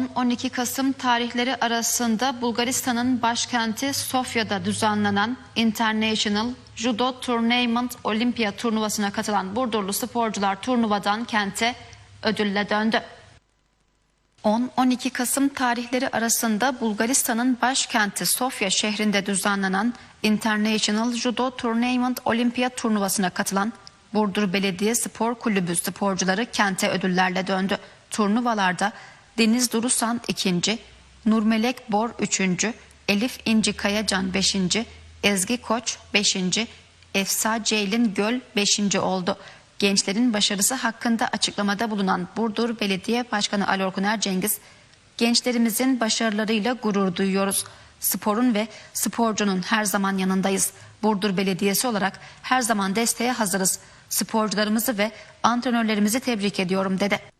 10-12 Kasım tarihleri arasında Bulgaristan'ın başkenti Sofya'da düzenlenen International Judo Tournament Olimpiya turnuvasına katılan Burdurlu sporcular turnuvadan kente ödülle döndü. 10-12 Kasım tarihleri arasında Bulgaristan'ın başkenti Sofya şehrinde düzenlenen International Judo Tournament Olimpiya turnuvasına katılan Burdur Belediye Spor Kulübü sporcuları kente ödüllerle döndü. Turnuvalarda Deniz Durusan 2. Nurmelek Bor 3. Elif İnci Kayacan 5. Ezgi Koç 5. Efsa Ceylin Göl 5. oldu. Gençlerin başarısı hakkında açıklamada bulunan Burdur Belediye Başkanı Ali Cengiz, gençlerimizin başarılarıyla gurur duyuyoruz. Sporun ve sporcunun her zaman yanındayız. Burdur Belediyesi olarak her zaman desteğe hazırız. Sporcularımızı ve antrenörlerimizi tebrik ediyorum dedi.